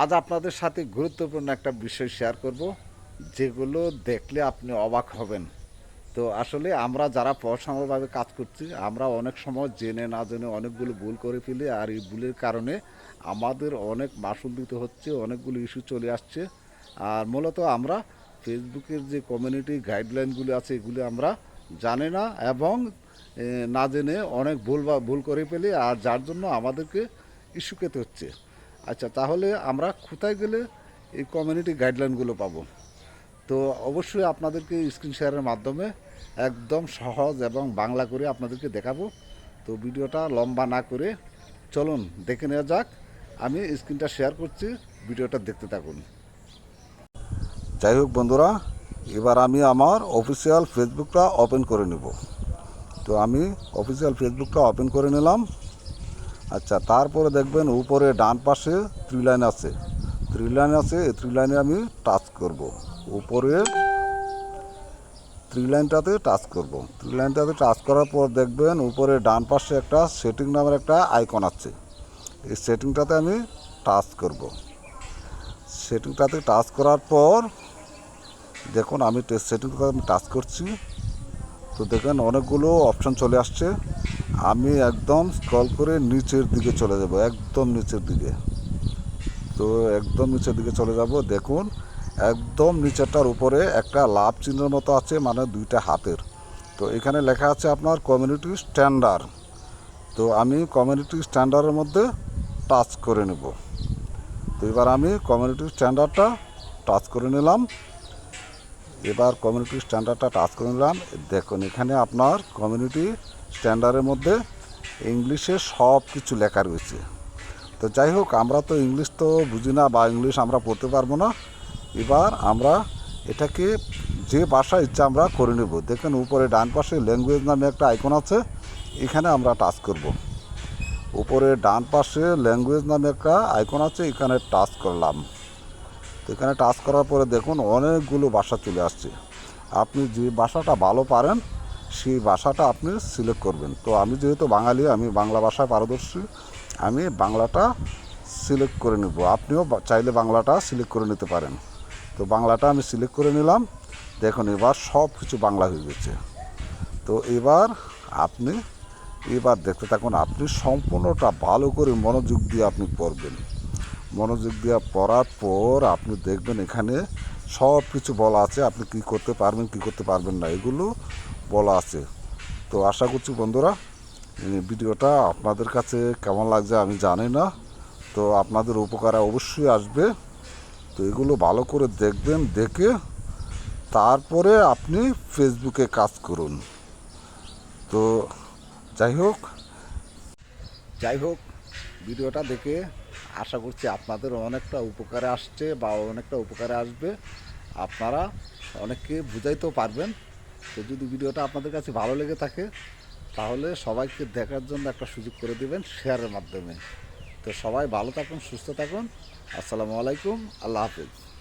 আজ আপনাদের সাথে গুরুত্বপূর্ণ একটা বিষয় শেয়ার করব, যেগুলো দেখলে আপনি অবাক হবেন। তো আসলে আমরা যারা প্রফেশনালভাবে কাজ করছি, আমরা অনেক সময় জেনে না জেনে অনেকগুলো ভুল করে ফেলি, আর এই ভুলের কারণে আমাদের অনেক মাসুল দিতে হচ্ছে, অনেকগুলো ইস্যু চলে আসছে। আর মূলত আমরা ফেসবুকের যে কমিউনিটি গাইডলাইনগুলো আছে, এগুলি আমরা জানি না এবং না জেনে অনেক ভুল বা, ভুল করে ফেলি, আর যার জন্য আমাদেরকে ইস্যু খেতে হচ্ছে। আচ্ছা তাহলে আমরা কোথায় গেলে এই কমিউনিটি গাইডলাইনগুলো পাবো? তো অবশ্যই আপনাদেরকে স্ক্রিন শেয়ারের মাধ্যমে একদম সহজ এবং বাংলা করে আপনাদেরকে দেখাবো। তো ভিডিওটা লম্বা না করে চলুন দেখে নেওয়া যাক। আমি স্ক্রিনটা শেয়ার করছি, ভিডিওটা দেখতে থাকুন। যাই হোক বন্ধুরা, এবার আমি আমার অফিসিয়াল ফেসবুকটা ওপেন করে নেব। তো আমি অফিসিয়াল ফেসবুকটা ওপেন করে নিলাম। আচ্ছা তারপরে দেখবেন উপরে ডান পাশে থ্রি লাইন আছে। থ্রি লাইন আছে, এই থ্রি লাইনে আমি টাচ করব। উপরে থ্রি লাইনটাতে টাচ করব। থ্রি লাইনটাতে টাচ করার পর দেখবেন উপরে ডান পাশে একটা সেটিং নামের একটা আইকন আছে। এই সেটিংটাতে আমি টাচ করব। সেটিংটাতে টাচ করার পর দেখুন আমি সেটিংটাতে আমি টাচ করছি। তো দেখেন অনেকগুলো অপশন চলে আসছে। আমি একদম স্ক্রল করে নিচের দিকে চলে যাব, একদম নিচের দিকে। তো একদম নিচের দিকে চলে যাব, দেখুন, একদম নিচেরটার উপরে একটা লাভ চিহ্নের মতো আছে মানে দুইটা হাতের। তো এখানে লেখা আছে আপনার কমিউনিটি স্ট্যান্ডার্ড তো আমি কমিউনিটি স্ট্যান্ডার্ডের মধ্যে টাচ করে নেব। তো এবার আমি কমিউনিটি স্ট্যান্ডার্ডটা টাচ করে নিলাম। এবার কমিউনিটি স্ট্যান্ডার্ডটা টাচ করে নিলাম। দেখুন, এখানে আপনার কমিউনিটি স্ট্যান্ডার্ডের মধ্যে ইংলিশে সব কিছু লেখা রয়েছে। তো যাই হোক, আমরা তো ইংলিশ তো বুঝি না বা ইংলিশ আমরা পড়তে পারব না। এবার আমরা এটাকে যে ভাষা ইচ্ছা আমরা করে নেব। দেখেন, উপরে ডান পাশে ল্যাঙ্গুয়েজ নামে একটা আইকন আছে। এখানে আমরা টাচ করব। উপরে ডান পাশে ল্যাঙ্গুয়েজ নামে একটা আইকন আছে। এখানে টাচ করলাম। তো এখানে টাচ করার পরে দেখুন অনেকগুলো ভাষা চলে আসছে। আপনি যে ভাষাটা ভালো পারেন, সেই ভাষাটা আপনি সিলেক্ট করবেন। তো আমি যেহেতু বাঙালি, আমি বাংলা ভাষায় পারদর্শী, আমি বাংলাটা সিলেক্ট করে নেব। আপনিও চাইলে বাংলাটা সিলেক্ট করে নিতে পারেন। তো বাংলাটা আমি সিলেক্ট করে নিলাম। দেখুন, এবার সব কিছু বাংলা হয়ে গেছে। তো এবার আপনি, এবার দেখতে থাকুন, আপনি সম্পূর্ণটা ভালো করে মনোযোগ দিয়ে আপনি পড়বেন। মনোযোগ দিয়ে পড়ার পর আপনি দেখবেন এখানে সব কিছু বলা আছে। আপনি কি করতে পারবেন, কি করতে পারবেন না, এগুলো বলা আছে। তো আশা করছি বন্ধুরা ভিডিওটা আপনাদের কাছে কেমন লাগছে আমি জানি না। তো আপনাদের উপকারে অবশ্যই আসবে। তো এগুলো ভালো করে দেখবেন, দেখে তারপরে আপনি ফেসবুকে কাজ করুন। তো যাই হোক যাই হোক, ভিডিওটা দেখে আশা করছি আপনাদের অনেকটা উপকারে আসছে বা অনেকটা উপকারে আসবে। আপনারা অনেককে বুঝাইতেও পারবেন। তো যদি ভিডিওটা আপনাদের কাছে ভালো লেগে থাকে, তাহলে সবাইকে দেখার জন্য একটা সুযোগ করে দেবেন শেয়ারের মাধ্যমে। তো সবাই ভালো থাকুন, সুস্থ থাকুন। আসসালামু আলাইকুম, আল্লাহ হাফিজ।